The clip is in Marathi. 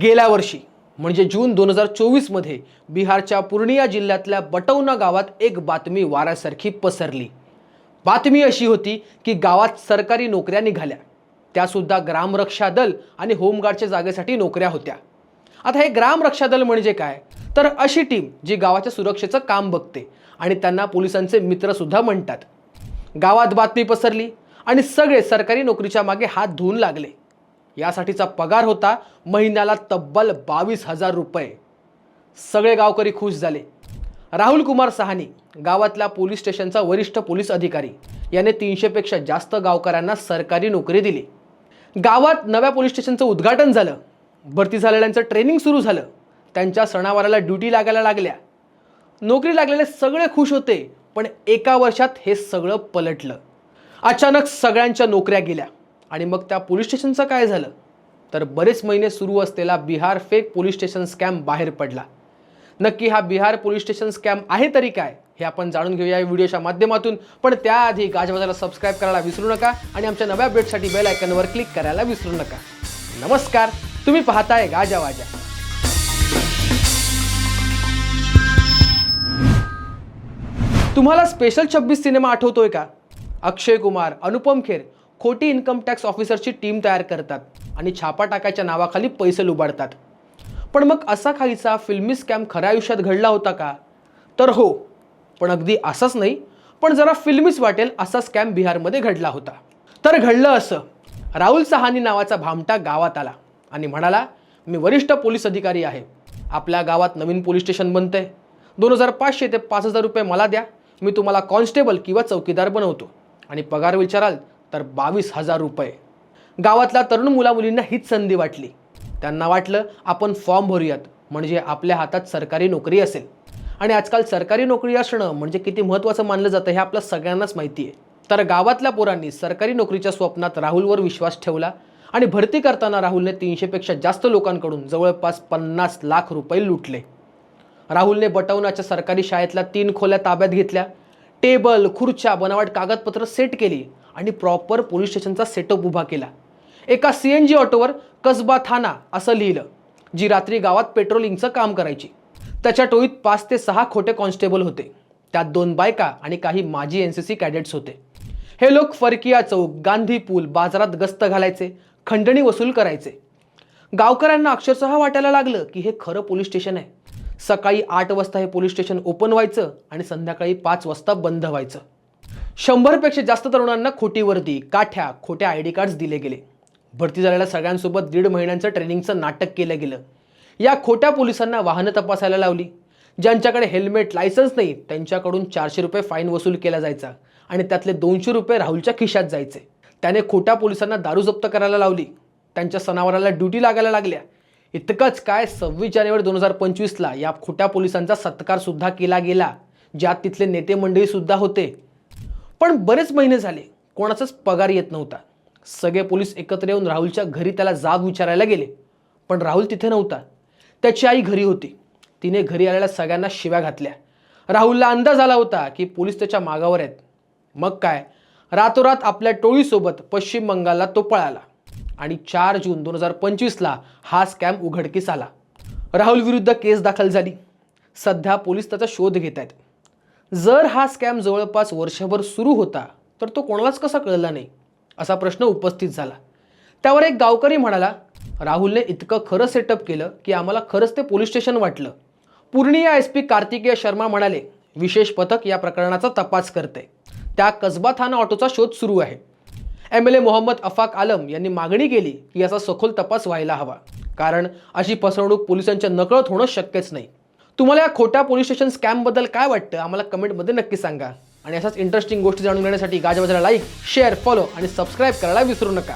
गेल्या वर्षी म्हणजे जून दोन हजार चोवीसमध्ये बिहारच्या पूर्णिया जिल्ह्यातल्या बटौना गावात एक बातमी वाऱ्यासारखी पसरली. बातमी अशी होती की गावात सरकारी नोकऱ्या निघाल्या. त्यासुद्धा ग्रामरक्षा दल आणि होमगार्डच्या जागेसाठी नोकऱ्या होत्या. आता हे ग्रामरक्षा दल म्हणजे काय? तर अशी टीम जी गावाच्या सुरक्षेचं काम बघते आणि त्यांना पोलिसांचे मित्रसुद्धा म्हणतात. गावात बातमी पसरली आणि सगळे सरकारी नोकरीच्या मागे हात धुवून लागले. यासाठीचा पगार होता महिन्याला तब्बल बावीस हजार रुपये. सगळे गावकरी खुश झाले. राहुल कुमार सहानी गावातल्या पोलीस स्टेशनचा वरिष्ठ पोलीस अधिकारी याने तीनशेपेक्षा जास्त गावकऱ्यांना सरकारी नोकरी दिली. गावात नव्या पोलीस स्टेशनचं उद्घाटन झालं. भरती झालेल्यांचं ट्रेनिंग सुरू झालं. त्यांच्या सणावाराला ड्युटी लागायला लागल्या. नोकरी लागलेले सगळे खुश होते पण एका वर्षात हे सगळं पलटलं. अचानक सगळ्यांच्या नोकऱ्या गेल्या. आणि मग त्या पोलीस स्टेशनचं काय झालं? तर बरेच महिने सुरू असलेला Bihar fake police station scam बाहेर पडला. नक्की हा बिहार पोलीस स्टेशन स्कॅम आहे तरी काय हे आपण जाणून घेऊया या व्हिडिओच्या माध्यमातून. पण त्याआधी गाजवाजाला सबस्क्राईब करायला विसरू नका आणि आमच्या नव्या अपडेटसाठी बेल आयकनवर क्लिक करायला विसरू नका. नमस्कार तुम्ही पाहताय गाजावाजा तुम्हाला स्पेशल छब्बीस सिनेमा आठवतोय का? अक्षय कुमार अनुपम खेर खोटी इन्कम टॅक्स ऑफिसरची टीम तयार करतात आणि छापा टाकायच्या नावाखाली पैसे लुबाडतात. पण मग असा काहीचा फिल्मी स्कॅम खऱ्या आयुष्यात घडला होता का? तर हो पण अगदी असाच नाही पण जरा फिल्मीच वाटेल असा स्कॅम बिहारमध्ये घडला होता. तर घडलं असं. राहुल सहानी नावाचा भामटा गावात आला आणि म्हणाला मी वरिष्ठ पोलीस अधिकारी आहे. आपल्या गावात नवीन पोलीस स्टेशन बनतंय. दोन हजार पाचशे ते पाच हजार रुपये मला द्या. मी तुम्हाला कॉन्स्टेबल किंवा चौकीदार बनवतो. आणि पगार विचाराल तर बावीस हजार रुपये. गावातल्या तरुण मुलामुलींना हीच संधी वाटली. त्यांना वाटलं आपण फॉर्म भरूयात म्हणजे आपल्या हातात सरकारी नोकरी असेल. आणि आजकाल सरकारी नोकरी असणं म्हणजे किती महत्त्वाचं मानलं जातं हे आपल्या सगळ्यांनाच माहिती आहे तर गावातल्या पोरांनी सरकारी नोकरीच्या स्वप्नात राहुलवर विश्वास ठेवला आणि भरती करताना राहुलने तीनशेपेक्षा जास्त लोकांकडून जवळपास पन्नास लाख रुपये लुटले. राहुलने बटवनाच्या सरकारी शाळेतल्या तीन खोल्या ताब्यात घेतल्या. टेबल खुर्च्या बनावट कागदपत्र सेट केली. आणि प्रॉपर पोलीस स्टेशनचा सेटअप उभा केला. एका सी एन जी ऑटोवर कसबा थाना असं लिहिलं जी रात्री गावात पेट्रोलिंगचं काम करायची. त्याच्या टोळीत पाच ते सहा खोटे कॉन्स्टेबल होते. त्यात दोन बायका आणि काही माजी एन सी सी कॅडेट्स होते. हे लोक फरकिया चौक गांधी पूल बाजारात गस्त घालायचे खंडणी वसूल करायचे. गावकऱ्यांना अक्षरशः वाटायला लागलं की हे खरं पोलीस स्टेशन आहे. सकाळी आठ वाजता हे पोलीस स्टेशन ओपन व्हायचं आणि संध्याकाळी पाच वाजता बंद व्हायचं. शंभरपेक्षा जास्त तरुणांना खोटी वर्दी काठ्या खोट्या आय डी कार्ड्स दिले गेले. भरती झालेल्या सगळ्यांसोबत दीड महिन्यांचं ट्रेनिंगचं नाटक केलं गेलं. या खोट्या पोलिसांना वाहनं तपासायला लावली. ज्यांच्याकडे हेल्मेट लायसन्स नाही त्यांच्याकडून चारशे रुपये फाईन वसूल केला जायचा आणि त्यातले दोनशे रुपये राहुलच्या खिशात जायचे. त्याने खोट्या पोलिसांना दारू जप्त करायला लावली. त्यांच्या सणावाराला ड्युटी लागायला लागल्या. इतकंच काय सव्वीस जानेवारी दोन हजार पंचवीसला या खोट्या पोलिसांचा सत्कारसुद्धा केला गेला. ज्यात तिथले नेते मंडळीसुद्धा होते. पण बरेच महिने झाले कोणाचाच पगार येत नव्हता. सगळे पोलीस एकत्र येऊन राहुलच्या घरी त्याला जाब विचारायला गेले. पण राहुल तिथे नव्हता. त्याची आई घरी होती. तिने घरी आलेल्या सगळ्यांना शिव्या घातल्या. राहुलला अंदाज आला होता की पोलीस त्याच्या मागावर आहेत. मग काय? रातोरात आपल्या टोळीसोबत पश्चिम बंगालला तो पळाला आणि चार जून दोन हजार पंचवीसला हा स्कॅम उघडकीस आला. राहुल विरुद्ध केस दाखल झाली. सध्या पोलीस त्याचा शोध घेत आहेत. जर हा स्कॅम जवळपास वर्षभर सुरू होता तर तो कोणालाच कसा कळला नाही असा प्रश्न उपस्थित झाला. त्यावर एक गावकरी म्हणाला राहुलने इतकं खरं सेटअप केलं की आम्हाला खरंच ते पोलीस स्टेशन वाटलं. पूर्णिया एस पी कार्तिकेय शर्मा म्हणाले विशेष पथक या प्रकरणाचा तपास करते. त्या कसबा थाना ऑटोचा शोध सुरू आहे. M L A Mohammad Afaq Alam यांनी मागणी केली की याचा सखोल तपास व्हायला हवा. कारण अशी फसवणूक पोलिसांच्या नकळत होणं शक्यच नाही. तुम्हाला या खोट्या पोलीस स्टेशन स्कॅमबद्दल काय वाटतं? आम्हाला कमेंटमध्ये नक्की सांगा. आणि अशाच इंटरेस्टिंग गोष्टी जाणून घेण्यासाठी गाजवाजाला लाईक शेअर फॉलो आणि सबस्क्राईब करायला विसरू नका.